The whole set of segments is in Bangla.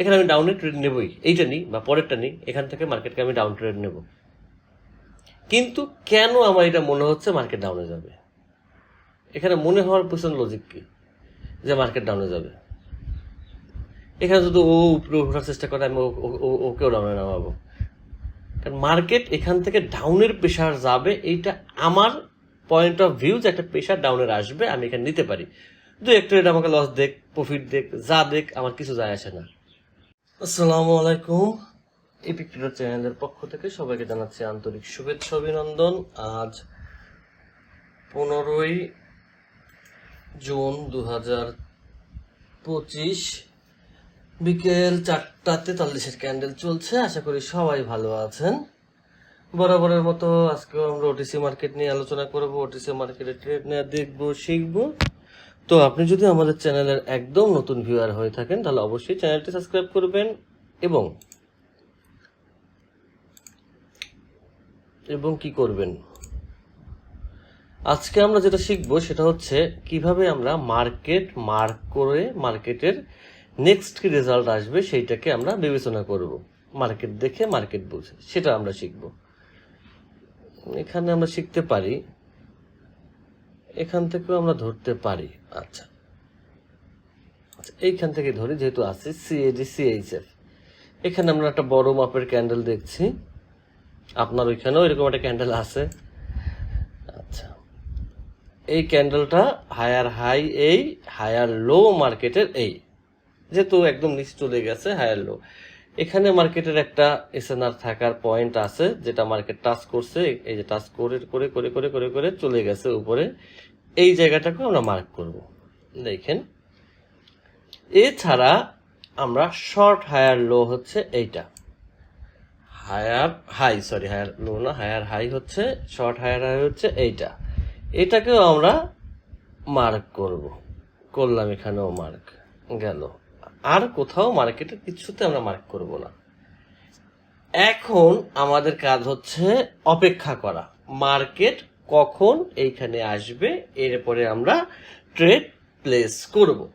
এখানে আমি ডাউনে ট্রেড নেবই। এইটা নিই, বা পরেরটা নিই। এখান থেকে মার্কেটকে আমি ডাউন ট্রেড নেব। কিন্তু কেন আমার এটা মনে হচ্ছে মার্কেট ডাউনে যাবে? এখানে মনে হওয়ার পিছনে লজিক কি? যে মার্কেট ডাউনে যাবে। এখানে যদি ও উপরে ওঠার চেষ্টা করে, আমি ওকেও ডাউনে নামাবো। কারণ মার্কেট এখান থেকে ডাউনের প্রেশার যাবে, এইটা আমার পয়েন্ট অফ ভিউ যে একটা প্রেশার ডাউনের আসবে, আমি এখানে নিতে পারি। দু এক ট্রেড আমাকে লস দেখ প্রফিট দেখ, যা দেখ, আমার কিছু যায় আসে না। আসসালামু আলাইকুম। এপিক চ্যানেলের পক্ষ থেকে সবাইকে জানাচ্ছি আন্তরিক শুভেচ্ছা, অভিনন্দন। আজ পনেরোই জুন দু হাজার পঁচিশ বিকেল চারটা তেতাল্লিশের ক্যান্ডেল চলছে। আশা করি সবাই ভালো আছেন। বরাবরের মতো আজকেও আমরা ওটিসি মার্কেট নিয়ে আলোচনা করব। ওটিসি মার্কেটে ট্রেড নিয়ে, দেখব, শিখব। তো আপনি যদি আমাদের চ্যানেলের একদম নতুন ভিউয়ার হয়ে থাকেন, তাহলে অবশ্যই চ্যানেলটি সাবস্ক্রাইব করবেন এবং এবং কি করবেন? আজকে আমরা যেটা শিখব সেটা হচ্ছে কীভাবে আমরা মার্কেট মার্ক করে মার্কেটের নেক্সট কি রেজাল্ট আসবে সেইটাকে আমরা বিবেচনা করব। মার্কেট দেখে মার্কেট বুঝে, সেটা আমরা শিখব। এখানে আমরা শিখতে পারি এখান থেকেও আমরা ধরতে পারি। আচ্ছা। আচ্ছা এইখান থেকে ধরি, যেহেতু আছে সিএডি সিএইচএফ এখানে আমরা একটা বড় মাপের ক্যান্ডেল দেখছি। আপনার ওইখানেও এরকম একটা ক্যান্ডেল আছে। আচ্ছা। এই ক্যান্ডেলটা হায়ার হাই এই হায়ার লো মার্কেটের এই যেহেতু একদম নিচে চলে গেছে হায়ার লো এখানে মার্কেটের একটা এসএনআর থাকার পয়েন্ট আছে, যেটা মার্কেট টাচ করছে, এই যে টাচ করে করে করে করে করে করে চলে গেছে উপরে। এই জায়গাটাকে আমরা মার্ক করব। দেখেন। এছাড়া আমরা শর্ট হায়ার লো হচ্ছে এইটা। Higher high sorry higher low না হায়ার হাই হচ্ছে শর্ট হায়ার হাই হচ্ছে এইটা। এটাকেও আমরা মার্ক করব। করলাম এখানেও মার্ক গেল। আর কোথাও মার্কেটে কিছুতে আমরা মার্ক করব না। এখন আমাদের কাজ হচ্ছে অপেক্ষা করা। মার্কেট কখন এইখানে আসবে, এরপরে আমরা ট্রেড প্লেস করব।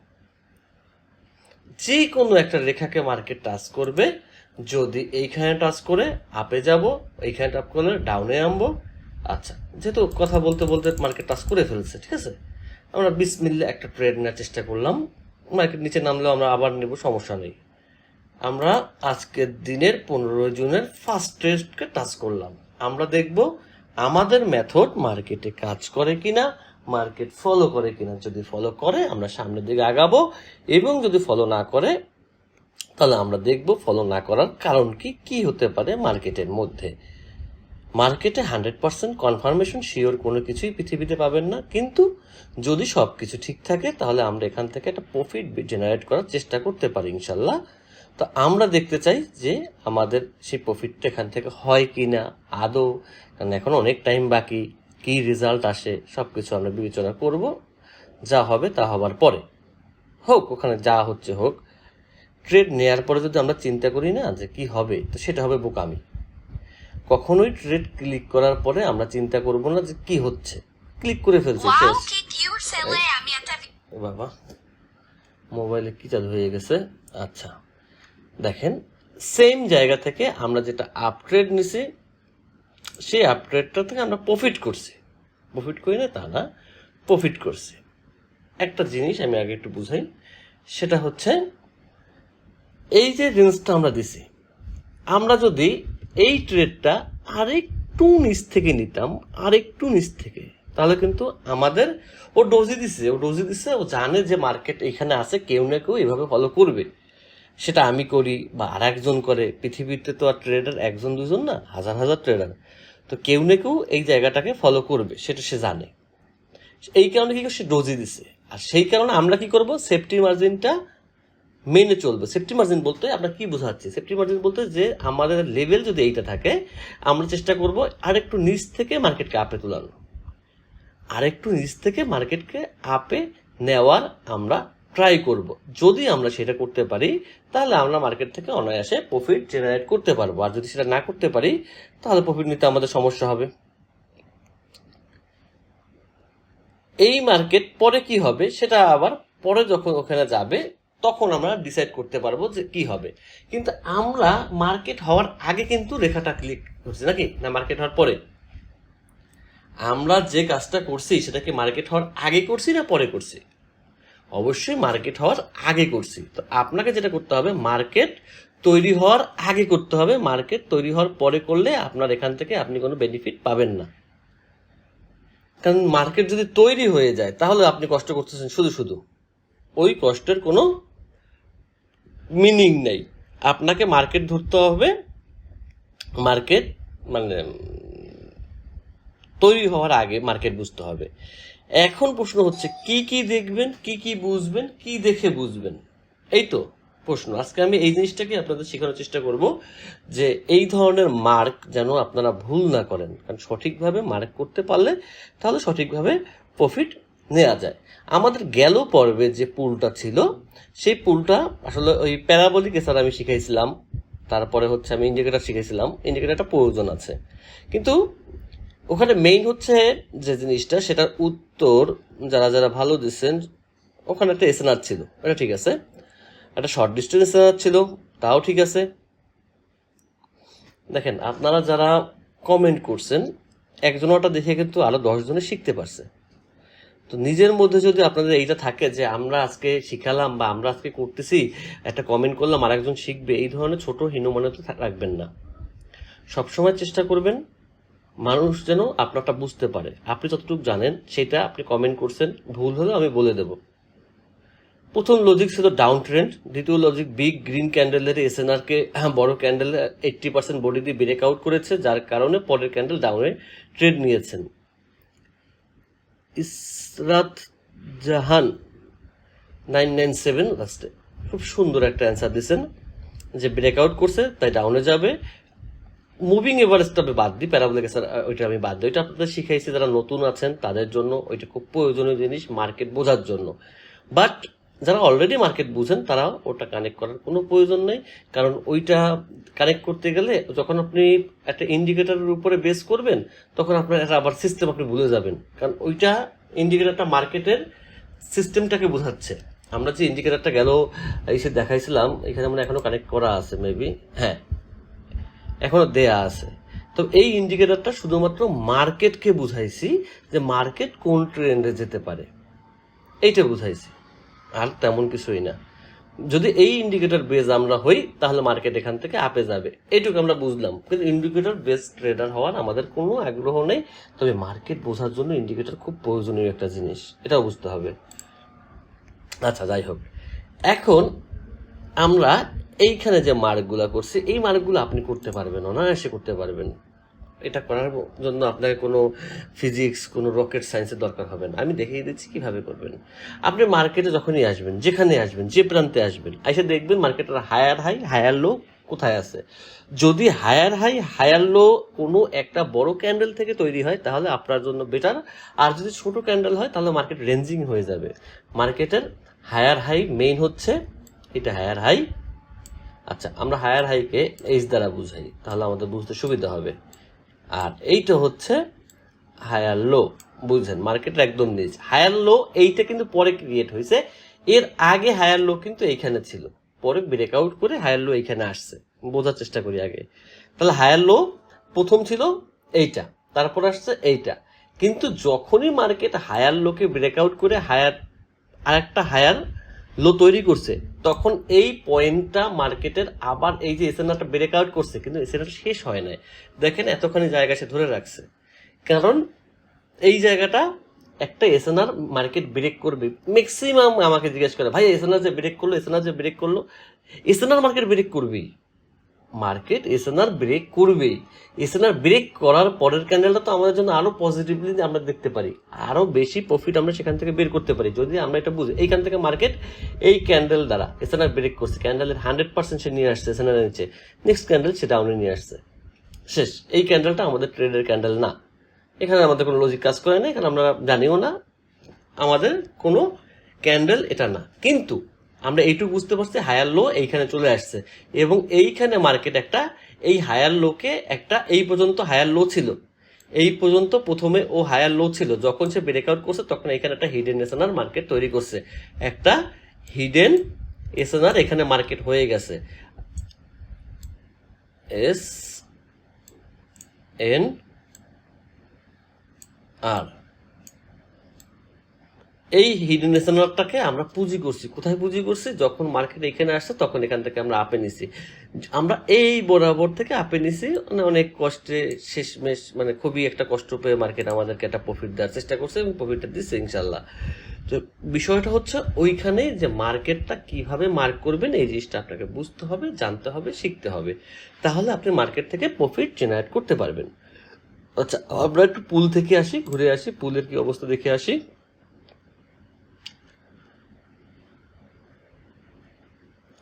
যে কোনো একটা রেখাকে মার্কেট টাচ করবে। যদি এইখানে টাচ করে আপে যাব, এইখানে টাচ করলে ডাউনে আনব আচ্ছা যেহেতু কথা বলতে বলতে মার্কেট টাচ করে ফেলছে, ঠিক আছে? আমরা বিশ মিললে একটা ট্রেড নেওয়ার চেষ্টা করলাম। মার্কেট নিচে নামলেও আমরা আবার নেব, সমস্যা নেই। আমরা আজকের দিনের পনেরোই জুনের ফার্স্ট ট্রেডকে টাচ করলাম। আমরা দেখব আমাদের মেথড মার্কেটে কাজ করে কিনা মার্কেট ফলো করে কিনা। যদি ফলো করে, আমরা সামনের দিকে আগাবো এবং যদি ফলো না করে, তাহলে আমরা দেখব ফলো না করার কারণ কি কি হতে পারে মার্কেটের মধ্যে। মার্কেটে হান্ড্রেড পার্সেন্ট কনফার্মেশন শিওর কোনো কিছুই পৃথিবীতে পাবেন না। কিন্তু যদি সব কিছু ঠিক থাকে, তাহলে আমরা এখান থেকে একটা প্রফিট জেনারেট করার চেষ্টা করতে পারি ইনশাল্লাহ। তো আমরা দেখতে চাই যে আমাদের সেই প্রফিটটা এখান থেকে হয় কি না আদৌ, কারণ এখন অনেক টাইম বাকি, কি রেজাল্ট আসে সব কিছু আমরা বিবেচনা করব। যা হবে তা হবার পরে। হোক, ওখানে যা হচ্ছে হোক ট্রেড নেয়ার পরে যদি আমরা চিন্তা করি না যে কি হবে, তো সেটা হবে বোকামি। কখনোই ট্রেড ক্লিক করার পরে আমরা চিন্তা করব না যে কি হচ্ছে। ক্লিক করে ফেলছি বাবা মোবাইলে কি চালু হয়ে গেছে? আচ্ছা দেখেন সেম জায়গা থেকে আমরা যেটা আপট্রেড নিছি সেই আপট্রেডটা থেকে আমরা প্রফিট করছি। প্রফিট করি না তা না প্রফিট করছি। একটা জিনিস আমি আগে একটু বুঝাই সেটা হচ্ছে এই যে রেঞ্জটা আমরা দিছি আমরা যদি এই ট্রেডটা আরেকটু নিচ থেকে নিতাম, আরেকটু নিচ থেকে। তাহলে কিন্তু আমাদের ও ডোজি দিছে, ও ডোজি দিছে, ও জানে যে মার্কেট এখানে আছে, কেউ না কেউ এভাবে ফলো করবে। সেটা আমি করি বা আর একজন করে। পৃথিবীতে তো আর ট্রেডার একজন, দুজন না, হাজার হাজার ট্রেডার তো কেউ না কেউ এই জায়গাটাকে ফলো করবে, সেটা সে জানে। এই কারণে কি সে ডোজি দিছে। আর সেই কারণে আমরা কি করব? সেফটি মার্জিনটা মেনে চলবে। সেফটি মার্জিন বলতে আমরা কি বোঝাচ্ছি? সেফটি মার্জিন বলতে যে আমাদের লেভেল যদি এইটা থাকে, আমরা চেষ্টা করব আরেকটু নিচ থেকে মার্কেটকে আপে তোলানো আরেকটু নিচ থেকে মার্কেটকে আপে নেওয়ার আমরা ট্রাই করব। যদি আমরা সেটা করতে পারি, তাহলে আমরা মার্কেট থেকে অনায়াসে প্রফিট জেনারেট করতে পারব। আর যদি সেটা না করতে পারি, তাহলে প্রফিট নিতে আমাদের সমস্যা হবে। এই মার্কেট পরে কি হবে, সেটা আবার পরে যখন ওখানে যাবে তখন আমরা ডিসাইড করতে পারব যে কি হবে। কিন্তু আমরা মার্কেট হওয়ার আগে কিন্তু রেখাটা ক্লিক করছি, নাকি? না মার্কেট হওয়ার পরে? আমরা যে কাজটা করছি, সেটাকে মার্কেট হওয়ার আগে করছি না পরে করছি? অবশ্যই মার্কেট হওয়ার আগে করছি। তো আপনাকে যেটা করতে হবে মার্কেট তৈরি হওয়ার আগে করতে হবে। মার্কেট তৈরি হওয়ার পরে করলে আপনার এখান থেকে আপনি কোনো বেনিফিট পাবেন না। কারণ মার্কেট যদি তৈরি হয়ে যায়, তাহলে আপনি কষ্ট করতেছেন শুধু শুধু। ওই কষ্টের কোনো মিনিং নেই। আপনাকে মার্কেট ধরতে হবে। মার্কেট মানে তৈরি হওয়ার আগে মার্কেট বুঝতে হবে। এখন প্রশ্ন হচ্ছে, কি কি দেখবেন, কি কি বুঝবেন, কি দেখে বুঝবেন? এই তো প্রশ্ন। আজকে আমি এই জিনিসটাকে আপনাদের শেখানোর চেষ্টা করব যে এই ধরনের মার্ক যেন আপনারা ভুল না করেন। কারণ সঠিকভাবে মার্ক করতে পারলে তাহলে সঠিকভাবে প্রফিট নেওয়া যায়। আমাদের গেল পর্বে যে পুলটা ছিল, সেই পুলটা আসলে ওই প্যারাবলিক এছাড়া আমি শিখাইছিলাম। তারপরে হচ্ছে আমি ইন্ডিকেটার শিখেছিলাম ইন্ডিকেটারটা প্রয়োজন আছে। কিন্তু ওখানে মেইন হচ্ছে যে জিনিসটা, সেটার উত্তর যারা যারা ভালো দিচ্ছেন, ওখানে একটা এসএনআর ছিল। এটা ঠিক আছে। একটা শর্ট ডিস্টেন্স এসএনআর ছিল, তাও ঠিক আছে। দেখেন, আপনারা যারা কমেন্ট করছেন, একজন ওটা দেখে কিন্তু আরও দশজনে শিখতে পারছে। তো নিজের মধ্যে যদি আপনাদের এইটা থাকে যে আমরা আজকে শিখালাম বা আমরা আজকে করতেছি একটা কমেন্ট করলাম আর একজন শিখবে এই ধরনের ছোট হীনমনে তো রাখবেন না। সবসময় চেষ্টা করবেন মানুষ যেন আপনারটা বুঝতে পারে। আপনি যতটুকু জানেন সেটা আপনি কমেন্ট করছেন ভুল হলে আমি বলে দেব। প্রথম লজিক ছিল ডাউন ট্রেন্ড দ্বিতীয় লজিক বিগ গ্রিন ক্যান্ডেলের কে হ্যাঁ, বড় ক্যান্ডেল এইটটি পার্সেন্ট বডি দিয়ে ব্রেক আউট করেছে যার কারণে পরের ক্যান্ডেল ডাউনে ট্রেড নিয়েছেন। Israt Jahan nine nine seven লাস্টে খুব সুন্দর একটা অ্যান্সার দিয়েছেন যে ব্রেক আউট করছে, তাই ডাউনে যাবে। মুভিং এভারেস্ট আমি বাদ দিই প্যারাবলিক ওইটা আমি বাদ দিই। ওইটা আপনাদের শিখাইছি, যারা নতুন আছেন, তাদের জন্য ওইটা খুব প্রয়োজনীয় জিনিস মার্কেট বোঝার জন্য। বাট যারা অলরেডি মার্কেট বুঝেন, তারা ওটা কানেক্ট করার কোনো প্রয়োজন নেই। কারণ ওইটা কানেক্ট করতে গেলে যখন আপনি একটা ইন্ডিকেটারের উপরে বেস করবেন, তখন আপনার একটা আবার সিস্টেম আপনি ভুলে যাবেন। কারণ ওইটা ইন্ডিকেটারটা মার্কেটের সিস্টেমটাকে বোঝাচ্ছে। আমরা যে ইন্ডিকেটারটা গেল, এসে দেখাইছিলাম, এখানে আমরা এখনও কানেক্ট করা আছে মেবি হ্যাঁ এখনও দেয়া আছে। তো এই ইন্ডিকেটারটা শুধুমাত্র মার্কেটকে বুঝাইছি যে মার্কেট কোন ট্রেন্ডে যেতে পারে। এইটা বুঝাইছি। আর তেমন কিছুই না। যদি এই ইন্ডিকেটর বেজ আমরা হই, তাহলে মার্কেট এখান থেকে আপে যাবে। এইটুকু আমরা বুঝলাম। কিন্তু ইন্ডিকেটর বেস ট্রেডার হওয়ার আমাদের কোনো আগ্রহ নেই। তবে মার্কেট বোঝার জন্য ইন্ডিকেটর খুব প্রয়োজনীয় একটা জিনিস। এটাও বুঝতে হবে। আচ্ছা যাই হোক। এখন আমরা এইখানে যে মার্কগুলো করছি, এই মার্কগুলো আপনি করতে পারবেন, অনায়াসে করতে পারবেন। এটা করার জন্য আপনাকে কোনো ফিজিক্স কোনো রকেট সায়েন্সের দরকার হবে না। আমি দেখিয়ে দিচ্ছি কীভাবে করবেন। আপনি মার্কেটে যখনই আসবেন, যেখানে আসবেন, যে প্রান্তে আসবেন, এসে দেখবেন মার্কেটের হায়ার হাই হায়ার লো কোথায় আছে। যদি হায়ার হাই হায়ার লো কোনো একটা বড় ক্যান্ডেল থেকে তৈরি হয়, তাহলে আপনার জন্য বেটার আর যদি ছোট ক্যান্ডেল হয়, তাহলে মার্কেট রেঞ্জিং হয়ে যাবে। মার্কেটের হায়ার হাই মেইন হচ্ছে এটা হায়ার হাই আচ্ছা আমরা হায়ার হাইকে এইচ দ্বারা বুঝাই, তাহলে আমাদের বুঝতে সুবিধা হবে। আর এইটা হচ্ছে হায়ার লো বুঝছেন? মার্কেটের একদম নিচ। হায়ার লো এইটা কিন্তু পরে ক্রিয়েট হয়েছে। এর আগে হায়ার লো কিন্তু এইখানে ছিল। পরে ব্রেকআউট করে হায়ার লো এইখানে আসছে। বোঝার চেষ্টা করি আগে। তাহলে হায়ার লো প্রথম ছিল এইটা, তারপর আসছে এইটা। কিন্তু যখনই মার্কেট হায়ার লোকে ব্রেকআউট করে হায়ার আরেকটা হায়ার লো তৈরি করছে, তখন এই পয়েন্টটা মার্কেটের আবার এই যে এসএনআরটা ব্রেক আউট করছে, কিন্তু এসএনআর শেষ হয় নাই। দেখেন এতখানি জায়গা সে ধরে রাখছে। কারণ এই জায়গাটা একটা এসএনআর মার্কেট ব্রেক করবে। ম্যাক্সিমাম আমাকে জিজ্ঞেস করে, ভাই এসএনআর যে ব্রেক করল এসএনআর যে ব্রেক করল এসএনআর মার্কেট ব্রেক করবেই মার্কেট এসএনআর ব্রেক করবেই। এসএনআর ব্রেক করার পরের ক্যান্ডেলটা তো আমাদের জন্য আরও পজিটিভলি আমরা দেখতে পারি। আরও বেশি প্রফিট আমরা সেখান থেকে বের করতে পারি। যদি আমরা এটা বুঝি, এইখান থেকে মার্কেট এই ক্যান্ডেল দ্বারা এসএনআর ব্রেক করছে। ক্যান্ডেলের হান্ড্রেড পার্সেন্ট সে নিয়ে আসছে এসএনআর নিচে। নেক্সট ক্যান্ডেল সে ডাউনে নিয়ে আসছে। শেষ, এই ক্যান্ডেলটা আমাদের ট্রেডের ক্যান্ডেল না। এখানে আমাদের কোনো লজিক কাজ করে না, এখানে আমরা জানিও না। আমাদের কোনো ক্যান্ডেল এটা না। কিন্তু আমরা এইটুকু বুঝতে পারছি হায়ার লো এইখানে চলে আসছে। এবং এইখানে মার্কেট একটা, এই হায়ার লোকে একটা এই পর্যন্ত হায়ার লো ছিল। এই পর্যন্ত প্রথমে ও হায়ার লো ছিল। যখন সে ব্রেকআউট করছে, তখন এখানে একটা হিডেন নেশনাল মার্কেট তৈরি করছে। একটা হিডেন এসএনআর এখানে মার্কেট হয়ে গেছে। এস এন আর এই হিডেন এসএনআরটাকে আমরা পুঁজি করছি। কোথায় পুঁজি করছি? যখন মার্কেট এখানে আসছে, তখন এখান থেকে আমরা আপে নিছি। আমরা এই বরাবর থেকে আপে নিছি মানে অনেক কষ্টে শেষমেশ মানে খুবই একটা কষ্ট পেয়ে মার্কেট আমাদেরকে একটা প্রফিট দেওয়ার চেষ্টা করছে এবং প্রফিটটা দিচ্ছে ইনশাল্লাহ তো বিষয়টা হচ্ছে ওইখানে যে মার্কেটটা কীভাবে মার্ক করবেন, এই জিনিসটা আপনাকে বুঝতে হবে, জানতে হবে, শিখতে হবে। তাহলে আপনি মার্কেট থেকে প্রফিট জেনারেট করতে পারবেন। আচ্ছা আমরা একটু পুল থেকে আসি, ঘুরে আসি পুলের কি অবস্থা দেখে আসি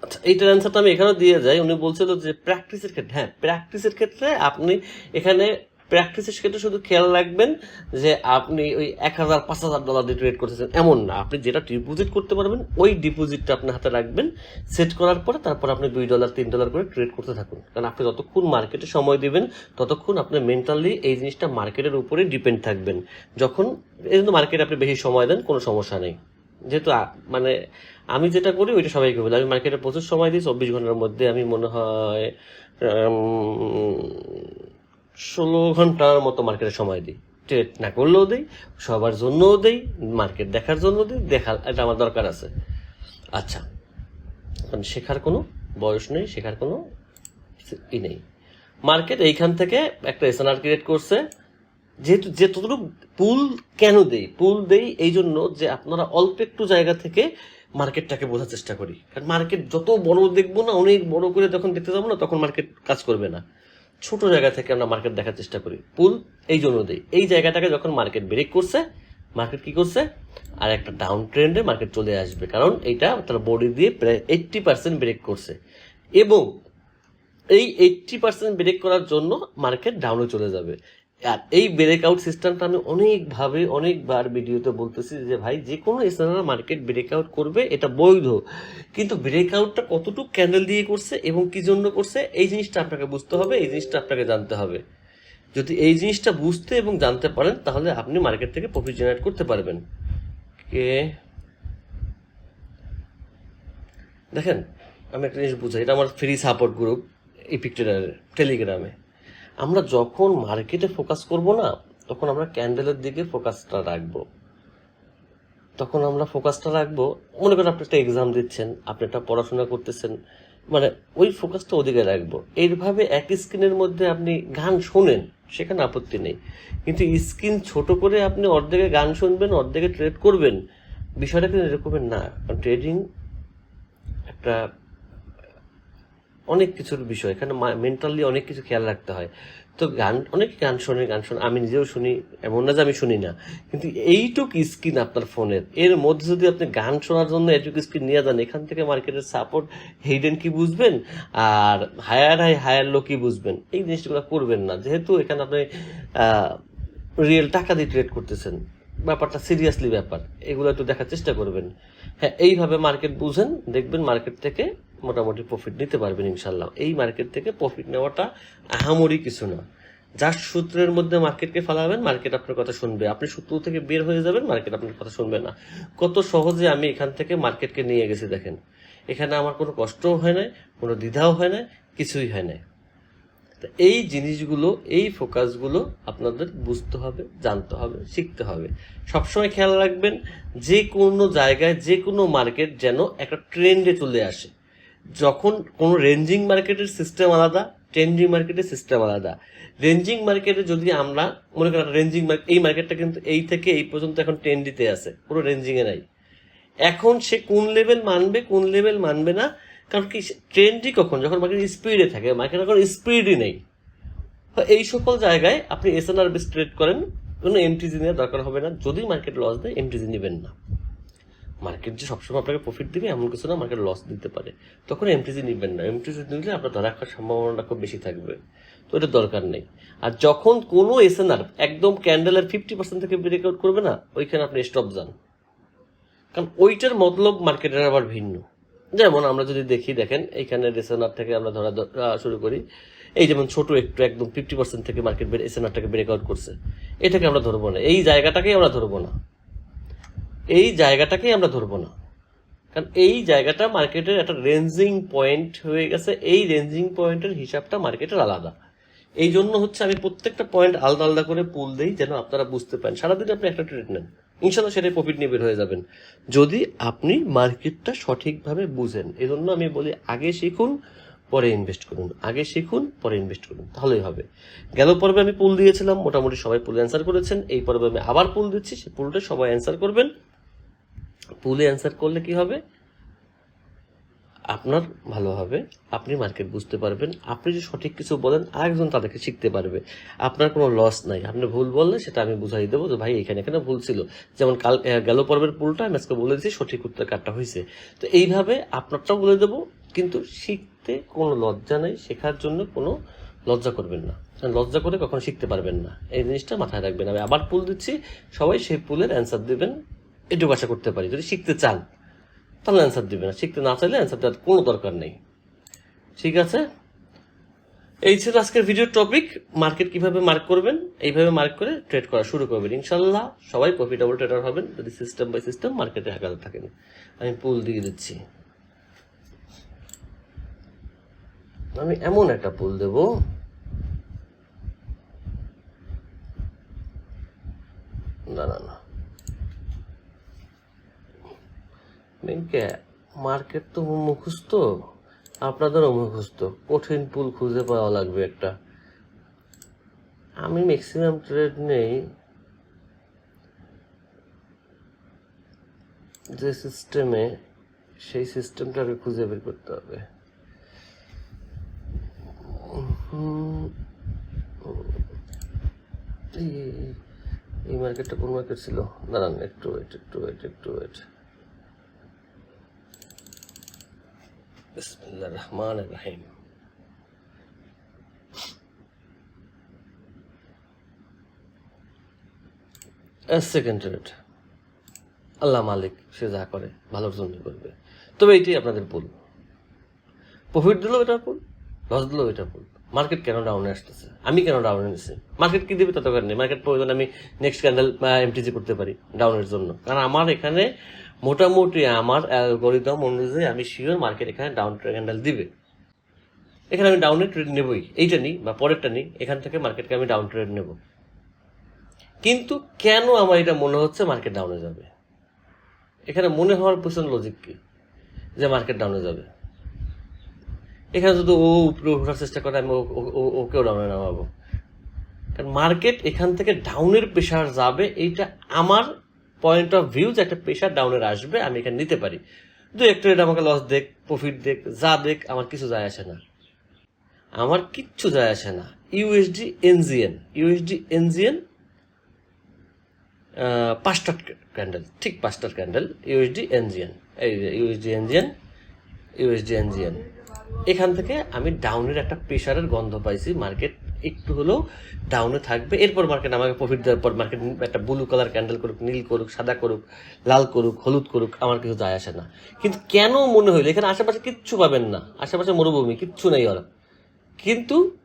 আচ্ছা এইটার অ্যান্সারটা আমি এখানেও দিয়ে যাই। উনি বলছিল যে প্র্যাকটিসের ক্ষেত্রে হ্যাঁ প্র্যাকটিসের ক্ষেত্রে আপনি এখানে প্র্যাকটিসের ক্ষেত্রে শুধু খেয়াল রাখবেন যে আপনি ওই এক হাজার, পাঁচ হাজার ডলার দিয়ে ট্রেড করতেছেন। এমন না, আপনি যেটা ডিপোজিট করতে পারবেন, ওই ডিপোজিটটা আপনার হাতে রাখবেন। সেট করার পরে তারপর আপনি দুই ডলার তিন ডলার করে ট্রেড করতে থাকুন। কারণ আপনি যতক্ষণ মার্কেটে সময় দিবেন, ততক্ষণ আপনি মেন্টালি এই জিনিসটা মার্কেটের উপরে ডিপেন্ড থাকবেন। যখন, এই জন্য মার্কেটে আপনি বেশি সময় দেন, কোনো সমস্যা নেই। যেহেতু মানে আমি যেটা করি, ওইটা সবাইকে বলি আমি মার্কেটে প্রচুর সময় দিই, চব্বিশ ঘণ্টার মধ্যে আমি মনে হয় ষোলো ঘণ্টার মতো মার্কেটে সময় দিই। ট্রেড না করলেও দিই, সবার জন্যও দিই, মার্কেট দেখার জন্য দিই দেখা এটা আমার দরকার আছে। আচ্ছা মানে শেখার কোনো বয়স নেই, শেখার কোনো ই নেই। মার্কেট এইখান থেকে একটা এসএনআর ক্রিয়েট করছে যেহেতু যে ততটুকু পুল কেন দেই? পুল দেই এই জন্য যে আপনারা অল্প একটু জায়গা থেকে মার্কেটটাকে বোঝার চেষ্টা করি। কারণ মার্কেট যত বড় দেখব না, অনেক বড় করে যখন দেখতে যাব না, তখন মার্কেট কাজ করবে না। ছোট জায়গা থেকে আমরা মার্কেট দেখার চেষ্টা করি। পুল এই জন্য দেই। এই জায়গাটাকে যখন মার্কেট ব্রেক করছে, মার্কেট কি করছে? আর একটা ডাউন ট্রেন্ডে মার্কেট চলে আসবে। কারণ এইটা তার বডি দিয়ে প্রায় এইট্টি পার্সেন্ট ব্রেক করছে। এবং এই এইট্টি পার্সেন্ট ব্রেক করার জন্য মার্কেট ডাউনে চলে যাবে। আর এই ব্রেক আউট সিস্টেমটা আমি অনেকভাবে, অনেকবার ভিডিওতে বলতেছি যে ভাই যে কোনো স্থানের মার্কেট ব্রেক আউট করবে, এটা বৈধ। কিন্তু ব্রেক আউটটা কতটুকু ক্যান্ডেল দিয়ে করছে এবং কি জন্য করছে, এই জিনিসটা আপনাকে বুঝতে হবে, এই জিনিসটা আপনাকে জানতে হবে। যদি এই জিনিসটা বুঝতে এবং জানতে পারেন, তাহলে আপনি মার্কেট থেকে প্রফিট জেনারেট করতে পারবেন। কে? দেখেন, আমি একটা জিনিস বুঝাই, এটা আমার ফ্রি সাপোর্ট গ্রুপ এই ইপিক টেলিগ্রামে আমরা যখন মার্কেটে ফোকাস করব না, তখন আমরা ক্যান্ডেলের দিকে ফোকাসটা রাখব। তখন আমরা ফোকাসটা রাখব। মনে করেন আপনি একটা এক্সাম দিচ্ছেন, আপনি একটা পড়াশোনা করতেছেন মানে ওই ফোকাসটা ওদিকে রাখব। এইভাবে এক স্ক্রিনের মধ্যে আপনি গান শোনেন, সেখানে আপত্তি নেই। কিন্তু স্ক্রিন ছোট করে আপনি অর্ধেকে গান শুনবেন, অর্ধেকে ট্রেড করবেন, বিষয়টা কিন্তু এরকমের না। কারণ ট্রেডিং একটা অনেক কিছুর বিষয়, এখানে মেন্টালি অনেক কিছু খেয়াল রাখতে হয়। তো গান, অনেক গান শোনে গান শোনে, আমি নিজেও শুনি, এমন না যে আমি শুনি না। কিন্তু এইটুক স্ক্রিন আপনার ফোনের, এর মধ্যে যদি আপনি গান শোনার জন্য এইটুক স্ক্রিন নিয়ে যান, এখান থেকে মার্কেটের সাপোর্ট হেডেন কি বুঝবেন? আর হায়ার হাই হায়ার লো কি বুঝবেন? এই জিনিসগুলো করবেন না। যেহেতু এখানে আপনি রিয়েল টাকা দিয়ে ট্রেড করতেছেন, ব্যাপারটা সিরিয়াসলি ব্যাপার, এগুলো একটু দেখার চেষ্টা করবেন। হ্যাঁ এইভাবে মার্কেট বুঝেন, দেখবেন মার্কেট থেকে মোটামুটি প্রফিট নিতে পারবেন ইনশাল্লাহ এই মার্কেট থেকে প্রফিট নেওয়াটা আহামরি কিছু না। যার সূত্রের মধ্যে মার্কেটকে ফালাবেন মার্কেট আপনার কথা শুনবে। আপনি সূত্র থেকে বের হয়ে যাবেন মার্কেট আপনার কথা শুনবে না। কত সহজে আমি এখান থেকে মার্কেটকে নিয়ে গেছি দেখেন। এখানে আমার কোনো কষ্টও হয় না কোনো দ্বিধাও হয় না কিছুই হয় না তো এই জিনিসগুলো, এই ফোকাসগুলো আপনাদের বুঝতে হবে, জানতে হবে, শিখতে হবে। সবসময় খেয়াল রাখবেন, যে কোনো জায়গায়, যে কোনো মার্কেট যেন একটা ট্রেন্ডে চলে আসে। যখন কোনো রেঞ্জিং মার্কেটের সিস্টেম আলাদা ট্রেন্ডিং মার্কেটের সিস্টেম আলাদা। রেঞ্জিং মার্কেটে যদি আমরা মনে করেন রেঞ্জিং মার্কেট এই মার্কেটটা কিন্তু এই থেকে এই পর্যন্ত এখন ট্রেন্ডিতে আছে, পুরো রেঞ্জিংয়ে নাই এখন সে কোন লেভেল মানবে, কোন লেভেল মানবে না, কারণ কি ট্রেন্ডই কখন? যখন মার্কেট স্পিডে থাকে মার্কেট এখন স্পিডই নেই। এই সকল জায়গায় আপনি এস এসএনআর বেস ট্রেড করেন, কোনো এমটিজি নেওয়ার দরকার হবে না। যদি মার্কেট লস দেয় এমটিজি নেবেন না। মার্কেট যে সবসময় আপনাকে প্রফিট দিবে, এমন কিছু না মার্কেট লস দিতে পারে। তখন এমটিজি নেবেন না। এমটিজি নিলে আপনার ধরা রাখার সম্ভাবনাটা খুব বেশি থাকবে। তো এটা দরকার নেই। আর যখন কোনো এসএনআর একদম ক্যান্ডেলের ফিফটি পার্সেন্ট থেকে ব্রেক আউট করবে না, ওইখানে আপনি স্টপ যান। কারণ ওইটার মতলব মার্কেটের আবার ভিন্ন। যেমন আমরা যদি দেখি, দেখেন, এইখানে এসএনআর থেকে আমরা ধরা শুরু করি। এই যেমন ছোট একটু একদম ফিফটি পার্সেন্ট থেকে মার্কেট এসএনআরটাকে ব্রেক আউট করছে। এটাকে আমরা ধরবো না। এই জায়গাটাকেই আমরা ধরবো না। এই জায়গাটাকেই আমরা ধরবো না। কারণ এই জায়গাটা মার্কেটের একটা রেঞ্জিং পয়েন্ট হয়ে গেছে। এই রেঞ্জিং পয়েন্টের হিসাবটা মার্কেটের আলাদা। এই জন্য হচ্ছে আমি প্রত্যেকটা পয়েন্ট আলাদা আলাদা করে পুল দিই যেন আপনারা বুঝতে পারেন। সারাদিন আপনি একটা ট্রেড নেন। ইনশাল্লাহ সেটাই প্রফিট নিয়ে বের হয়ে যাবেন। যদি আপনি মার্কেটটা সঠিকভাবে বুঝেন এই জন্য আমি বলি আগে শিখুন, পরে ইনভেস্ট করুন। আগে শিখুন, পরে ইনভেস্ট করুন। তাহলেই হবে। গেল পর্বে আমি পুল দিয়েছিলাম। মোটামুটি সবাই পুল অ্যান্সার করেছেন। এই পর্বে আমি আবার পুল দিচ্ছি। সেই পুলটা সবাই অ্যান্সার করবেন। পুলে অ্যান্সার করলে কি হবে? আপনার ভালো হবে। আপনি মার্কেট বুঝতে পারবেন। আপনি যে সঠিক কিছু বলেন, আরেকজন তাদেরকে শিখতে পারবে। আপনার কোনো লস নাই। আপনি ভুল বললে সেটা আমি বুঝাই দেবো যে, ভাই, এখানে এখানে ভুল ছিল? যেমন কাল গেল পর্বের পুলটা, আমি আজকে বলে দিচ্ছি সঠিক উত্তর কারটা হয়েছে। তো এইভাবে আপনারটাও বলে দেবো, কিন্তু শিখতে কোনো লজ্জা নেই। শেখার জন্য কোনো লজ্জা করবেন না। লজ্জা করে কখনো শিখতে পারবেন না। এই জিনিসটা মাথায় রাখবেন। আমি আবার পুল দিচ্ছি। সবাই সেই পুলের অ্যান্সার দেবেন। এটুকু আশা করতে পারি। যদি শিখতে চান, তাহলে অ্যান্সার দিবেন। আর শিখতে না চাইলে অ্যান্সার দেওয়ার কোনো দরকার নেই। ঠিক আছে? এই ছিল আজকের ভিডিওর টপিক মার্কেট কীভাবে মার্ক করবেন, এইভাবে মার্ক করে ট্রেড করা শুরু করবেন। ইনশাল্লাহ সবাই প্রফিটেবল ট্রেডার হবেন যদি সিস্টেম বাই সিস্টেম মার্কেটে হাঁকাতে থাকেন। আমি পুল দিয়ে দিচ্ছি। আমি এমন একটা পুল দেব। না না না। মার্কেট তো মুখস্থ। আপনাদেরও মুখস্থ। কঠিন পুল খুঁজে পাওয়া লাগবে একটা। আমি ম্যাক্সিমাম ট্রেড নেই। যে সিস্টেমে সেই সিস্টেমটাকে খুঁজে বের করতে হবে। এই মার্কেটটা কোন মার্কেট ছিল? দাঁড়ান, একটু ওয়েট একটু ওয়েট একটু ওয়েট বিসমিল্লাহ রহমান রাহিম। সেকেন্ড রেট আল্লাহ মালিক, সে যা করে, ভালোর জন্য করবে। তবে এইটাই আপনাদের পুল প্রফিট দিলেও এটা পুল লস দিলেও এটা পুল মার্কেট কেন ডাউনে আসতেছে? আমি কেন ডাউনে নিছি? মার্কেট কি দিবে তত নেই মার্কেট প্রয়োজন আমি নেক্সট ক্যান্ডেল এমটিজি করতে পারি ডাউনের জন্য। কারণ আমার এখানে মোটামুটি আমার অ্যালগোরিদম অনুযায়ী আমি শিওর মার্কেট এখানে ডাউন ক্যান্ডেল দিবে। এখানে আমি ডাউনের ট্রেড নেবই, এইটা নিই বা পরেরটা নিই, এখান থেকে মার্কেটকে আমি ডাউন ট্রেড নেব। কিন্তু কেন আমার এটা মনে হচ্ছে মার্কেট ডাউনে যাবে? এখানে মনে হওয়ার পিছনে লজিক কি? যে মার্কেট ডাউনে যাবে। এখানে যদি ও উপরে ওঠার চেষ্টা করে, আমি ওকেও ডাউনে নামাবো। কারণ মার্কেট এখান থেকে ডাউনের প্রেশার যাবে, এইটা আমার পয়েন্ট অফ ভিউ যে একটা প্রেশার ডাউনের আসবে, আমি এখানে নিতে পারি। দু এক ট্রেড আমাকে লস দেখ প্রফিট দেখ, যা দেখ, আমার কিছু যায় আসে না। আমার কিচ্ছু যায় আসে না। ইউএসডি এনজিএন ইউএসডি এনজিএন পাঁচটার ক্যান্ডেল ঠিক পাঁচটার ক্যান্ডেল ইউএসডি এনজিএন এই ইউএসডি এনজিএন ইউএসডি এনজিএন এখান থেকে আমি ডাউনের একটা প্রেশারের গন্ধ পাইছি মার্কেট একটু হলেও ডাউনে থাকবে। এরপর মার্কেট আমাকে প্রফিট দেওয়ার পর মার্কেট একটা ব্লু কালার ক্যান্ডেল করুক, নীল করুক, সাদা করুক, লাল করুক, হলুদ করুক, আমার কিছু যায় আসে না। কিন্তু কেন মনে হইল? এখানে আশেপাশে কিচ্ছু পাবেন না। আশেপাশে মরুভূমি, কিচ্ছু নেই ওরা। কিন্তু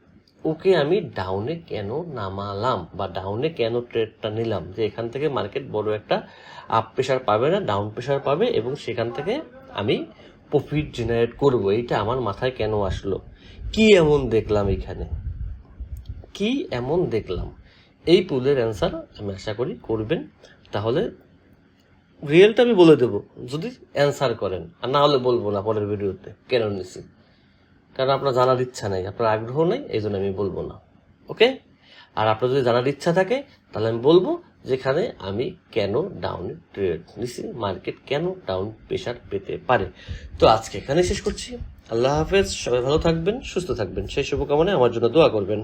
ওকে আমি ডাউনে কেন নামালাম? বা ডাউনে কেন ট্রেডটা নিলাম? যে এখান থেকে মার্কেট বড় একটা আপ প্রেশার পাবে না ডাউন প্রেশার পাবে এবং সেখান থেকে আমি প্রফিট জেনারেট করব। এইটা আমার মাথায় কেন আসলো? কি এমন দেখলাম এখানে? কি এমন দেখলাম? এই পুলের অ্যান্সার আমি আশা করি করবেন। তাহলে রিয়েলটা আমি বলে দেবো, যদি অ্যান্সার করেন। আর না হলে বলব না পরের ভিডিওতে, কেন নিছি? কারণ আপনার জানার ইচ্ছা নেই, আপনার আগ্রহ নেই, এই জন্য আমি বলব না। ওকে? আর আপনার যদি জানার ইচ্ছা থাকে, তাহলে আমি বলব যেখানে আমি কেন ডাউন ট্রেড নিছি মার্কেট কেন ডাউন প্রেশার পেতে পারে। তো আজকে এখানে শেষ করছি। আল্লাহ হাফেজ, সবাই ভালো থাকবেন, সুস্থ থাকবেন। সেই শুভকামনায় আমার জন্য দোয়া করবেন।